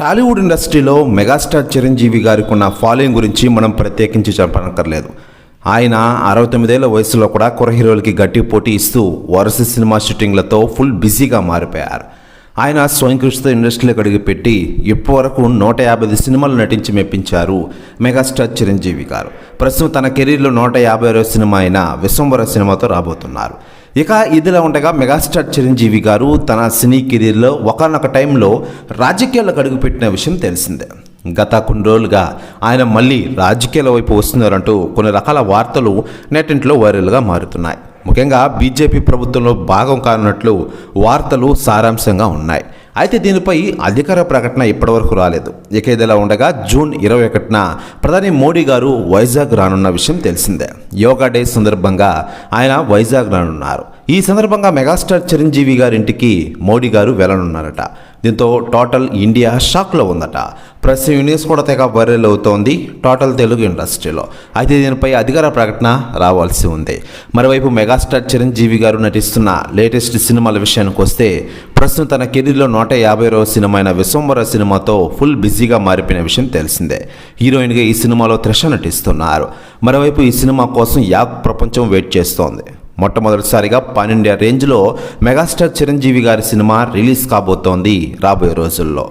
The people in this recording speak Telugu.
టాలీవుడ్ ఇండస్ట్రీలో మెగాస్టార్ చిరంజీవి గారికి ఉన్న ఫాలోయింగ్ గురించి మనం ప్రత్యేకించి చెప్పనక్కర్లేదు. ఆయన అరవై తొమ్మిదేళ్ళ వయసులో కూడా కుర హీరోలకి గట్టి పోటీ ఇస్తూ వరుస సినిమా షూటింగ్లతో ఫుల్ బిజీగా మారిపోయారు. ఆయన స్వయం కృషితో ఇండస్ట్రీలోకి అడుగుపెట్టి ఇప్పటివరకు నూట యాభై ఐదు సినిమాలు నటించి మెప్పించారు మెగాస్టార్ చిరంజీవి గారు. ప్రస్తుతం తన కెరీర్లో నూట యాభై సినిమా అయిన విశ్వంబర సినిమాతో రాబోతున్నారు. ఇక ఇదిలా ఉండగా మెగాస్టార్ చిరంజీవి గారు తన సినీ కెరీర్లో ఒకనొక టైంలో రాజకీయాలకు అడుగుపెట్టిన విషయం తెలిసిందే. గత కొన్ని రోజులుగా ఆయన మళ్ళీ రాజకీయాల వైపు వస్తున్నారంటూ కొన్ని రకాల వార్తలు నెట్టింట్లో వైరల్గా మారుతున్నాయి. ముఖ్యంగా బీజేపీ ప్రభుత్వంలో భాగం కానున్నట్లు వార్తలు సారాంశంగా ఉన్నాయి. అయితే దీనిపై అధికార ప్రకటన ఇప్పటివరకు రాలేదు. ఇక ఇదిలా ఉండగా జూన్ ఇరవై ఒకటిన ప్రధాని మోడీ గారు వైజాగ్ రానున్న విషయం తెలిసిందే. యోగా డే సందర్భంగా ఆయన వైజాగ్ రానున్నారు. ఈ సందర్భంగా మెగాస్టార్ చిరంజీవి గారింటికి మోడీ గారు వెళ్ళనున్నారట. దీంతో టోటల్ ఇండియా షాక్లో ఉందట. ప్రెస్ న్యూస్ కూడా తెగ వైరల్ అవుతోంది టోటల్ తెలుగు ఇండస్ట్రీలో. అయితే దీనిపై అధికార ప్రకటన రావాల్సి ఉంది. మరోవైపు మెగాస్టార్ చిరంజీవి గారు నటిస్తున్న లేటెస్ట్ సినిమాల విషయానికి వస్తే ప్రస్తుతం తన కెరీర్లో నూట యాభై రోజు సినిమా అయిన విశ్వంబర సినిమాతో ఫుల్ బిజీగా మారిపోయిన విషయం తెలిసిందే. హీరోయిన్గా ఈ సినిమాలో త్రిష నటిస్తున్నారు. మరోవైపు ఈ సినిమా కోసం యాక్ ప్రపంచం వెయిట్ చేస్తోంది. మొట్టమొదటిసారిగా పాన్ ఇండియా రేంజ్లో మెగాస్టార్ చిరంజీవి గారి సినిమా రిలీజ్ కాబోతోంది రాబోయే రోజుల్లో.